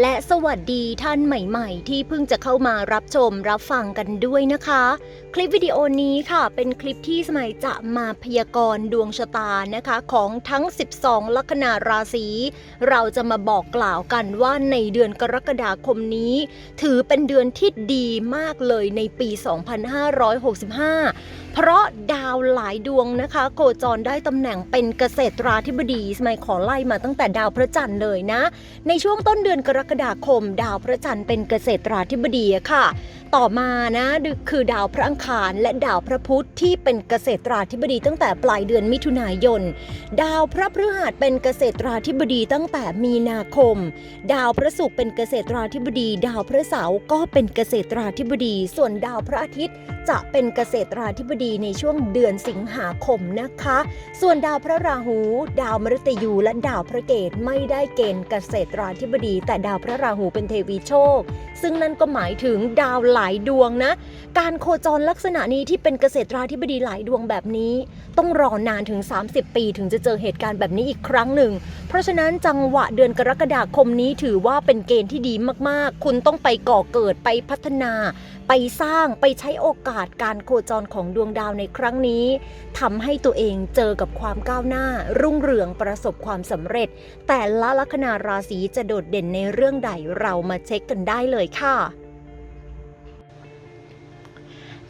และสวัสดีท่านใหม่ๆ ที่เพิ่งจะเข้ามารับชมรับฟังกันด้วยนะคะ คลิปวิดีโอนี้ค่ะ เป็นคลิปที่สมัยจะมาพยากรณ์ดวงชะตานะคะของทั้ง 12 ลัคนาราศี เราจะมาบอกกล่าวกันว่าในเดือนกรกฎาคมนี้ ถือเป็นเดือนที่ดีมากเลยในปี 2565เพราะดาวหลายดวงนะคะ โคจรได้ตำแหน่งเป็นเกษตราธิบดี สมัยขอไล่มาตั้งแต่ดาวพระจันทร์เลยนะ ในช่วงต้นเดือนกรกฎาคม ดาวพระจันทร์เป็นเกษตราธิบดีค่ะ ต่อมานะคือดาวพระอังคารและดาวพระพุธที่เป็นเกษตราธิบดีตั้งแต่ปลายเดือนมิถุนายน ดาวพระพฤหัสเป็นเกษตราธิบดีตั้งแต่มีนาคม ดาวพระศุกร์เป็นเกษตราธิบดี ดาวพระเสาร์ก็เป็นเกษตราธิบดี ส่วนดาวพระอาทิตย์จะเป็นเกษตราธิบดีในช่วงเดือนสิงหาคมนะคะ ส่วนดาวพระราหู ดาวมฤตยูและดาวพระเกตไม่ได้เกณฑ์เกษตราธิบดี แต่ดาวพระราหูเป็นเทวีโชค ซึ่งนั่นก็หมายถึงดาวหลัายดวงนะ การโคจรลักษณะนี้ที่เป็นเกษตราธิบดีหลายดวงแบบนี้ ต้องรอนานถึง 30 ปีถึงจะเจอเหตุการณ์แบบนี้อีกครั้งหนึ่ง เพราะฉะนั้นจังหวะเดือนกรกฎาคมนี้ถือว่าเป็นเกณฑ์ที่ดีมากๆ คุณต้องไปก่อเกิดไปพัฒนา ไปสร้างไปใช้โอกาสการโคจรของดวงดาวในครั้งนี้ทำให้ตัวเองเจอกับความก้าวหน้า รุ่งเรืองประสบความสำเร็จ แต่ละลัคนาราศีจะโดดเด่นในเรื่องใดเรามาเช็คกันได้เลยค่ะ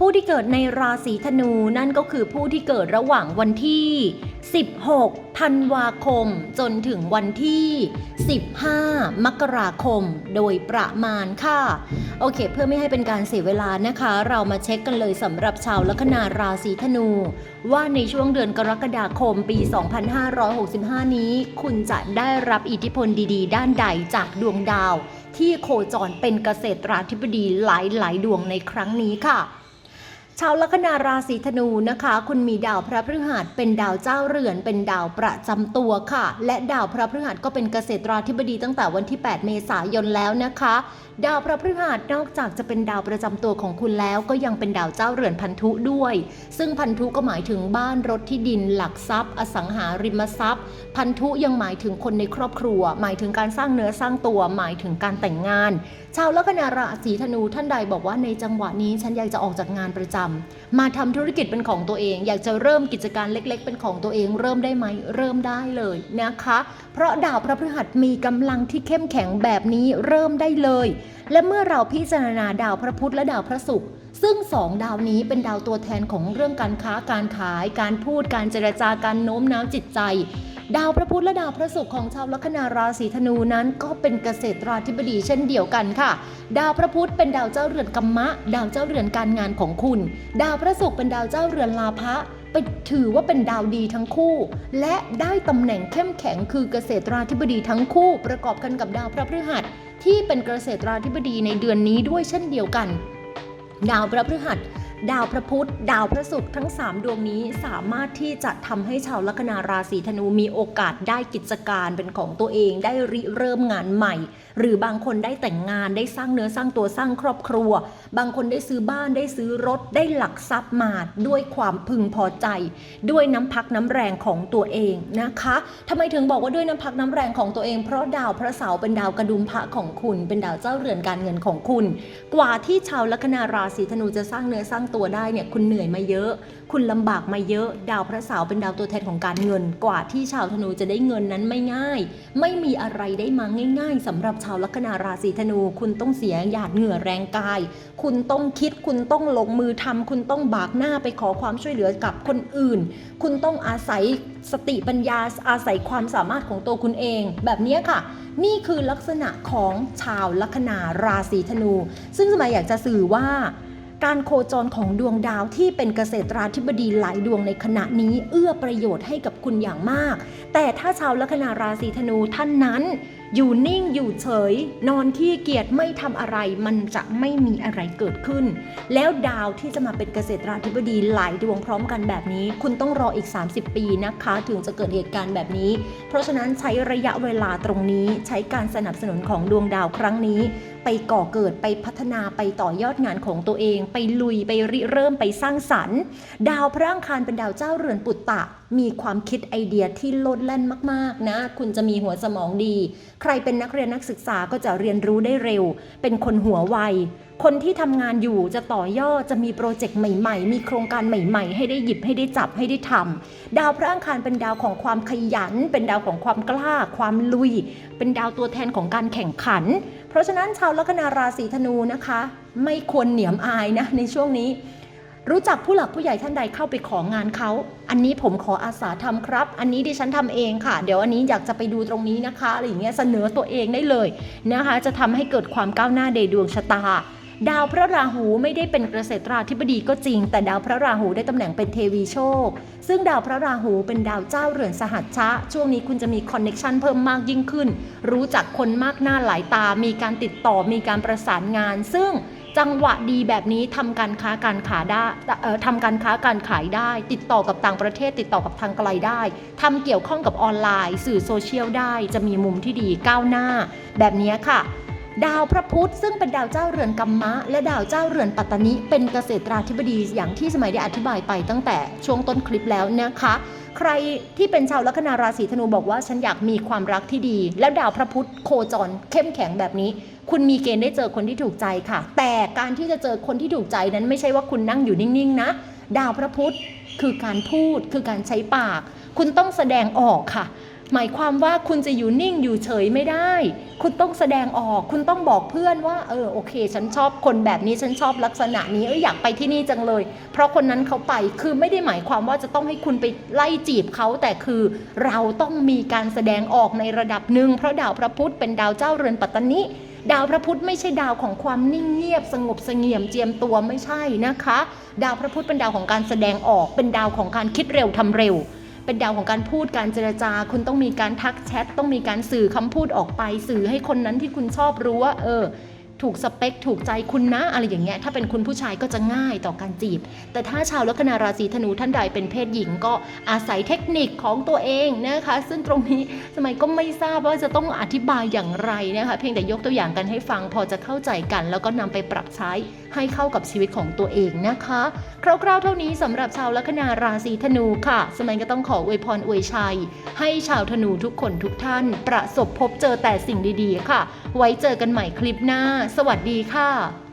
ผู้ที่เกิดในราศีธนูนั่นก็คือผู้ที่เกิดระหว่างวันที่ 16 ธันวาคม จนถึงวันที่ 15 มกราคม โดยประมาณค่ะ โอเค เพื่อไม่ให้เป็นการเสียเวลานะคะ เรามาเช็คกันเลยสำหรับชาวลัคนาราศีธนู ว่าในช่วงเดือนกรกฎาคมปี 2565 นี้ คุณจะได้รับอิทธิพลดีๆ ด้านใดจากดวงดาว ที่โคจรเป็นเกษตราธิบดีหลายๆ ดวงในครั้งนี้ค่ะ ชาวลัคนาราศีธนูนะคะ คุณมีดาวพระพฤหัสเป็นดาวเจ้าเรือน เป็นดาวประจำตัวค่ะ และดาวพระพฤหัสก็เป็นเกษตราธิบดีตั้งแต่วันที่ 8 เมษายนแล้วนะคะ ดาวพระพฤหัสนอกจากจะเป็นดาวประจำตัวของคุณแล้วก็ยังเป็นดาวเจ้าเรือนพันธุด้วย ซึ่งพันธุก็หมายถึงบ้านรถที่ดิน หลักทรัพย์ อสังหาริมทรัพย์ พันธุยังหมายถึงคนในครอบครัว หมายถึงการสร้างเนื้อสร้างตัว หมายถึงการแต่งงาน ชาวลัคนาราศีธนูท่านใดบอกว่าในจังหวะนี้ฉันอยากจะออกจากงานประจำมาทำธุรกิจเป็นของตัวเอง อยากจะเริ่มกิจการเล็ก ๆ เป็นของตัวเอง เริ่มได้ไหมเริ่มได้เลยนะคะ เพราะดาวพระพฤหัสมีกำลังที่เข้มแข็งแบบนี้เริ่มได้เลยและเมื่อเราพิจารณาดาวพระพุธและดาวพระศุกร์ซึ่งสองดาวนี้เป็นดาวตัวแทนของเรื่องการค้าการขาย การพูดการเจรจาการโน้มน้าวจิตใจ ดาวพระพุธและดาวพระศุกร์ของชาวลัคนาราศีธนูนั้นก็เป็นเกษตราธิบดีเช่นเดียวกันค่ะ ดาวพระพุธเป็นดาวเจ้าเรือนกัมมะ ดาวเจ้าเรือนการงานของคุณ ดาวพระศุกร์เป็นดาวเจ้าเรือนลาภะเป็นถือว่าเป็นดาวดีทั้งคู่ และได้ตำแหน่งเข้มแข็งคือเกษตราธิบดีทั้งคู่ ประกอบกันกับดาวพระพฤหัสที่เป็นเกษตราธิบดีในเดือนนี้ด้วยเช่นเดียวกัน ดาวพระพฤหัส ดาวพระพุธดาวพระศุกร์ทั้ง 3 ดวงนี้สามารถที่จะทำให้ชาวลัคนาราศีธนูมีโอกาสได้กิจการเป็นของตัวเอง ได้ริเริ่มงานใหม่ หรือบางคนได้แต่งงานได้สร้างเนื้อสร้างตัวสร้างครอบครัว บางคนได้ซื้อบ้านได้ซื้อรถได้หลักทรัพย์มาด้วยความพึงพอใจ ด้วยน้ำพักน้ำแรงของตัวเองนะคะทำไมถึงบอกว่าด้วยน้ำพักน้ำแรงของตัวเอง เพราะดาวพระเสาร์เป็นดาวกระดุมพระของคุณ เป็นดาวเจ้าเรือนการเงินของคุณ กว่าที่ชาวลัคนาราศีธนูจะสร้างเนื้อสร้างตัวได้เนี่ยคุณเหนื่อยมาเยอะ คุณลำบากมาเยอะ ดาวพระเสาร์เป็นดาวตัวแทนของการเงิน กว่าที่ชาวธนูจะได้เงินนั้นไม่ง่าย ไม่มีอะไรได้มาง่าย ๆสำหรับชาวลัคนาราศีธนู คุณต้องเสียหยาดเหงื่อแรงกาย คุณต้องคิดคุณต้องลงมือทำคุณต้องบากหน้าไปขอความช่วยเหลือกับคนอื่น คุณต้องอาศัยสติปัญญาอาศัยความสามารถของตัวคุณเอง แบบนี้ค่ะ นี่คือลักษณะของชาวลัคนาราศีธนู ซึ่งสมัยอยากจะสื่อว่า การโคจรของดวงดาวที่เป็นเกษตราธิบดีหลายดวงในขณะนี้เอื้อประโยชน์ให้กับคุณอย่างมาก แต่ถ้าชาวลัคนาราศีธนูท่านนั้นอยู่นิ่งอยู่เฉย นอนขี้เกียจไม่ทำอะไร มันจะไม่มีอะไรเกิดขึ้น แล้วดาวที่จะมาเป็นเกษตราธิบดีหลายดวงพร้อมกันแบบนี้ คุณต้องรออีก 30 ปีนะคะ ถึงจะเกิดเหตุการณ์แบบนี้ เพราะฉะนั้นใช้ระยะเวลาตรงนี้ใช้การสนับสนุนของดวงดาวครั้งนี้ ไปก่อเกิดไปพัฒนาไปต่อยอดงานของตัวเอง ไปลุยไปริเริ่มไปสร้างสรรค์ ดาวพระอังคารเป็นดาวเจ้าเรือนปุตตะ มีความคิดไอเดียที่โลดแล่นมากๆนะ คุณจะมีหัวสมองดี ใครเป็นนักเรียนนักศึกษาก็จะเรียนรู้ได้เร็ว เป็นคนหัวไว คนที่ทำงานอยู่จะต่อยอดจะมีโปรเจกต์ใหม่ๆ มีโครงการใหม่ๆ ให้ได้หยิบให้ได้จับให้ได้ทำดาวพระอังคารเป็นดาวของความขยัน เป็นดาวของความกล้า ความลุย เป็นดาวตัวแทนของการแข่งขัน เพราะฉะนั้นชาวลัคนาราศีธนูนะคะ ไม่ควรเหนียมอายนะในช่วงนี้ รู้จักผู้หลักผู้ใหญ่ท่านใดเข้าไปของานเขา อันนี้ผมขออาสาทำครับ อันนี้ดิฉันทำเองค่ะ เดี๋ยวอันนี้อยากจะไปดูตรงนี้นะคะอะไรอย่างเงี้ยเสนอตัวเองได้เลยนะคะ จะทำให้เกิดความก้าวหน้าในดวงชะตา ดาวพระราหูไม่ได้เป็นเกษตราธิบดีก็จริง แต่ดาวพระราหูได้ตำแหน่งเป็นเทวีโชค ซึ่งดาวพระราหูเป็นดาวเจ้าเรือนสหัชชะ ช่วงนี้คุณจะมีคอนเน็ชันเพิ่มมากยิ่งขึ้น รู้จักคนมากหน้าหลายตา มีการติดต่อ มีการประสานงาน ซึ่ง จังหวะดีแบบนี้ทำการค้าการขายได้เอ่อทำการค้าการขายได้ ติดต่อกับต่างประเทศ ติดต่อกับทางไกลได้ทำเกี่ยวข้องกับออนไลน์ สื่อโซเชียลได้ จะมีมุมที่ดีก้าวหน้า แบบนี้ค่ะ ดาวพระพุธซึ่งเป็นดาวเจ้าเรือนกัมมะ และดาวเจ้าเรือนปัตตนิเป็นเกษตราธิบดีอย่างที่สมัยได้อธิบายไปตั้งแต่ช่วงต้นคลิปแล้วนะคะ ใครที่เป็นชาวลัคนาราศีธนูบอกว่าฉันอยากมีความรักที่ดี แล้วดาวพระพุธโคจรเข้มแข็งแบบนี้ คุณมีเกณฑ์ได้เจอคนที่ถูกใจค่ะ แต่การที่จะเจอคนที่ถูกใจนั้นไม่ใช่ว่าคุณนั่งอยู่นิ่งๆนะ ดาวพระพุธคือการพูดคือการใช้ปาก คุณต้องแสดงออกค่ะ หมายความว่าคุณจะอยู่นิ่งอยู่เฉยไม่ได้ คุณต้องแสดงออก คุณต้องบอกเพื่อนว่า เออโอเค ฉันชอบคนแบบนี้ ฉันชอบลักษณะนี้ เอออยากไปที่นี่จังเลย เพราะคนนั้นเขาไป คือไม่ได้หมายความว่าจะต้องให้คุณไปไล่จีบเขา แต่คือเราต้องมีการแสดงออกในระดับหนึ่ง เพราะดาวพระพุธเป็นดาวเจ้าเรือนปัตตนิดาวพระพุธไม่ใช่ดาวของความนิ่งเงียบ สงบเสงี่ยมเจียมตัวไม่ใช่นะคะ ดาวพระพุธเป็นดาวของการแสดงออก เป็นดาวของการคิดเร็วทำเร็ว เป็นดาวของการพูดการเจรจา คุณต้องมีการทักแชทต้องมีการสื่อคำพูดออกไป สื่อให้คนนั้นที่คุณชอบรู้ว่าเออ ถูกสเปค ถูกใจคุณนะอะไรอย่างเงี้ยถ้าเป็นคุณผู้ชายก็จะง่ายต่อการจีบ แต่ถ้าชาวลัคนาราศีธนูท่านใดเป็นเพศหญิงก็อาศัยเทคนิคของตัวเองนะคะ ซึ่งตรงนี้สมัยก็ไม่ทราบว่าจะต้องอธิบายอย่างไรนะคะเพียงแต่ยกตัวอย่างกันให้ฟังพอจะเข้าใจกัน แล้วก็นำไปปรับใช้ให้เข้ากับชีวิตของตัวเองนะคะ คร่าวๆเท่านี้สำหรับชาวลัคนาราศีธนูค่ะ สมัยก็ต้องขออวยพรอวยชัย ให้ชาวธนูทุกคนทุกท่าน ประสบพบเจอแต่สิ่งดีๆ ค่ะ ไว้เจอกันใหม่คลิปหน้าสวัสดีค่ะ